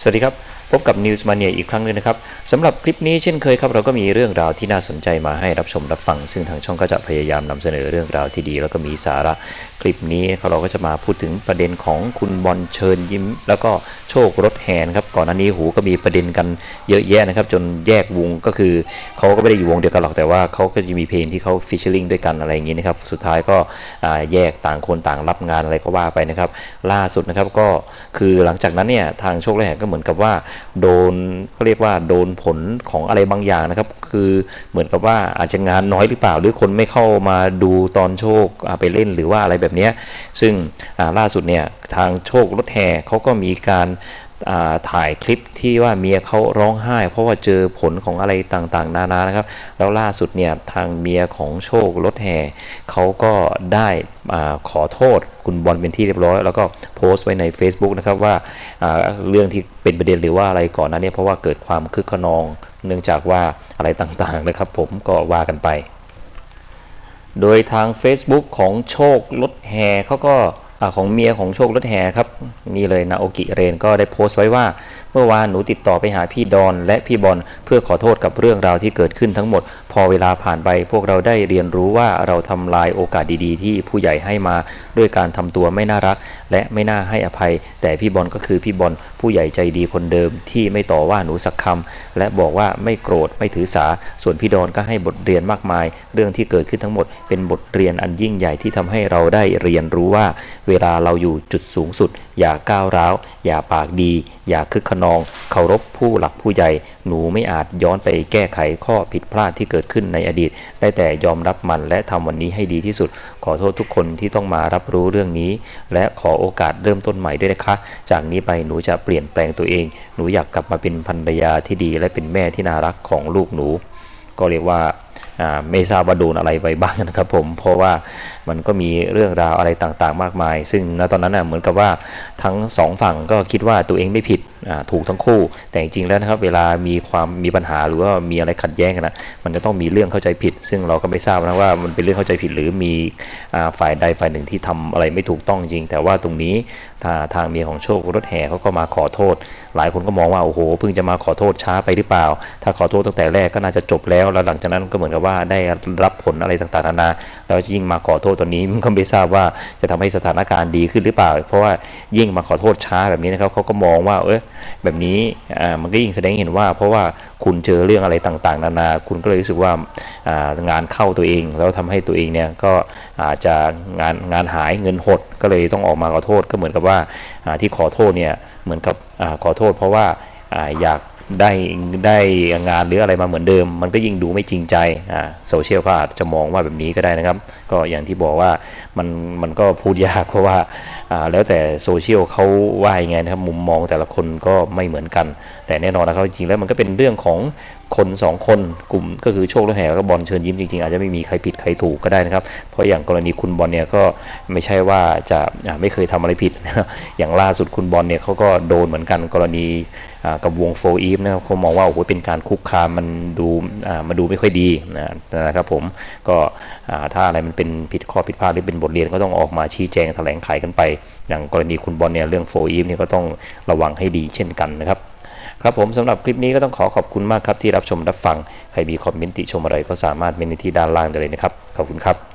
สวัสดีครับ พบกับ News Mania อีกครั้งหนึงนะครับสำหรับคลิปนี้เช่นเคยครับเราก็มีเรื่องราวที่น่าสนใจมาให้รับชมรับฟัง ซึ่งทางช่องก็จะพยายามนำเสนอเรื่องราวที่ดี แล้วก็มีสาระคลิปนี้เราก็จะมาพูดถึงประเด็นของคุณบอลเชิญยิ้ม แล้วก็โชครถแหนครับก่อนหน้านี้หูก็มีประเด็นกันเยอะแยะนะครับ จนแยกวงก็คือเขาก็ไม่ได้อยู่วงเดียวกันหรอกแต่ว่าเขาก็จะมีเพลงที่เขาฟิชเชอร์ลิงด้วยกันอะไรอย่างนี้นะครับสุดท้ายก็แยกต่างคนต่างรับงานอะไรก็ว่าไปนะครับ ล่าสุดนะครับก็คือหลังจากนั้นเนี่ยทางโชคและแหนก็เหมือนกับว่าโดนเขาเรียกว่าโดนผลของอะไรบางอย่างนะครับ คือเหมือนกับว่าอาจจะงานน้อยหรือเปล่า หรือคนไม่เข้ามาดูตอนโชคไปเล่นหรือว่าอะไรแบบนี้ซึ่งล่าสุดเนี่ยทางโชครถแห่เขาก็มีการ ถ่ายคลิปที่ว่าเมียเขาร้องไห้ เพราะว่าเจอผลของอะไรต่างๆ นานานะครับ แล้วล่าสุดเนี่ยทางเมียของโชครถแห่เขาก็ได้ขอโทษคุณบอลเป็นที่เรียบร้อย แล้วก็โพสต์ไว้ใน Facebook นะครับว่าเรื่องที่เป็นประเด็นหรือว่าอะไรก่อนหนั้นเนี่ยเพราะว่าเกิดความคึกขนอง เนื่องจากว่าอะไรต่างๆนะครับ ผมก็ว่ากันไป โดยทาง Facebook ของโชครถแห่เขาก็ ของเมียของโชครถแห่ครับนี่เลยนาโอกิเรนก็ได้โพสต์ไว้ว่า เมื่อวานหนูติดต่อไปหาพี่ดอนและพี่บอลเพื่อขอโทษกับเรื่องราวที่เกิดขึ้นทั้งหมด พอเวลาผ่านไปพวกเราได้เรียนรู้ว่าเราทำลายโอกาสดีๆ ที่ผู้ใหญ่ให้มา ด้วยการทำตัวไม่น่ารัก และไม่น่าให้อภัย แต่พี่บอลก็คือพี่บอลผู้ใหญ่ใจดีคนเดิมที่ไม่ต่อว่าหนูสักคำและบอกว่าไม่โกรธไม่ถือสา ส่วนพี่ดอนก็ให้บทเรียนมากมาย เรื่องที่เกิดขึ้นทั้งหมด เป็นบทเรียนอันยิ่งใหญ่ที่ทำให้เราได้เรียนรู้ว่า เวลาเราอยู่จุดสูงสุด อย่าก้าวร้าว อย่าปากดี อย่าคึกขนนองเคารพผู้หลักผู้ใหญ่ หนูไม่อาจย้อนไปแก้ไขข้อผิดพลาดที่เกิดขึ้นในอดีต ได้แต่ยอมรับมันและทำวันนี้ให้ดีที่สุด ขอโทษทุกคนที่ต้องมารับรู้เรื่องนี้ และขอโอกาสเริ่มต้นใหม่ด้วยนะคะ จากนี้ไปหนูจะเปลี่ยนแปลงตัวเอง หนูอยากกลับมาเป็นภรรยาที่ดี และเป็นแม่ที่น่ารักของลูกหนู ก็เรียกว่า ไม่ทราบว่าโดนอะไรไปบ้างนะครับผมเพราะว่ามันก็มีเรื่องราวอะไรต่างๆ มากมาย ซึ่งณตอนนั้นน่ะเหมือนกับว่าทั้งสองฝั่งก็คิดว่าตัวเองไม่ผิดถูกทั้งคู่ แต่จริงๆแล้วนะครับเวลามีความมีปัญหาหรือว่ามีอะไรขัดแย้งกันนะมันจะต้องมีเรื่องเข้าใจผิด ซึ่งเราก็ไม่ทราบนะว่ามันเป็นเรื่องเข้าใจผิดหรือมีอฝ่ายใดฝ่ายหนึ่งที่ทำอะไรไม่ถูกต้องจริง แต่ว่าตรงนี้ทาทางเมียของโชครถแห่เขาก็มาขอโทษ หลายคนก็มองว่าโอ้โหเพิ่งจะมาขอโทษช้าไปหรือเปล่า ถ้าขอโทษตั้งแต่แรกก็น่าจะจบแล้วแล้วหลังจากนั้นก็เหมือนกับว่าได้รับผลอะไรต่างๆนานาแล้วยิ่งมาขอโทษตอนนี้มันก็ไม่ทราบว่าจะทำให้สถานการณ์ดีขึ้นหรือเปล่า เพราะว่ายิ่งมาขอโทษช้าแบบนี้นะครับเขาก็มองว่าเออแบบนี้อ่ามันก็ยิ่งแสดงให้เห็นว่า เพราะว่าคุณเจอเรื่องอะไรต่างๆ นานา คุณก็เลยรู้สึกว่าอ่างานเข้าตัวเอง แล้วทำให้ตัวเองเนี่ยก็อาจจะงานงานหายเงินหดก็เลยต้องออกมาขอโทษก็เหมือนกับว่าอ่าที่ขอโทษเนี่ยเหมือนกับอาขอโทษ เพราะว่าอ่าอยาก ได้ได้งานหรืออะไรมาเหมือนเดิม มันก็ยิ่งดูไม่จริงใจอ่าโซเชียลก็อาจจะมองว่าแบบนี้ก็ได้นะครับ ก็อย่างที่บอกว่ามันมันก็พูดยากเพราะว่าอ่าแล้วแต่โซเชียลเขาว่ายังไงนะครับมุมมองแต่ละคนก็ไม่เหมือนกัน แต่แน่นอนนะครับจริงแล้วมันก็เป็นเรื่องของ คนสองคนกลุ่มก็คือโชคและแห่แล้วก็บอลเชิญยิ้มจริงๆ อาจจะไม่มีใครผิดใครถูกก็ได้นะครับ เพราะอย่างกรณีคุณบอลเนี่ยก็ไม่ใช่ว่าจะไม่เคยทำอะไรผิดนะอย่างล่าสุดคุณบอลเนี่ยเขาก็โดนเหมือนกันกรณีกับวงโฟอีฟนะครับเขามองว่าโอ้โหเป็นการคุกคามมันดูมาดูไม่ค่อยดีนะครับผมก็ถ้าอะไรมันเป็นผิดข้อผิดพลาดหรือเป็นบทเรียนก็ต้องออกมาชี้แจงแถลงไขกันไป อย่างกรณีคุณบอลเนี่ยเรื่องโฟอีฟเนี่ยก็ต้องระวังให้ดีเช่นกันนะครับ ครับผมสำหรับคลิปนี้ก็ต้องขอขอบคุณมากครับที่รับชมรับฟัง ใครมีคอมเมนต์ติชมอะไรก็สามารถเมนในที่ด้านล่างได้เลยนะครับ ขอบคุณครับ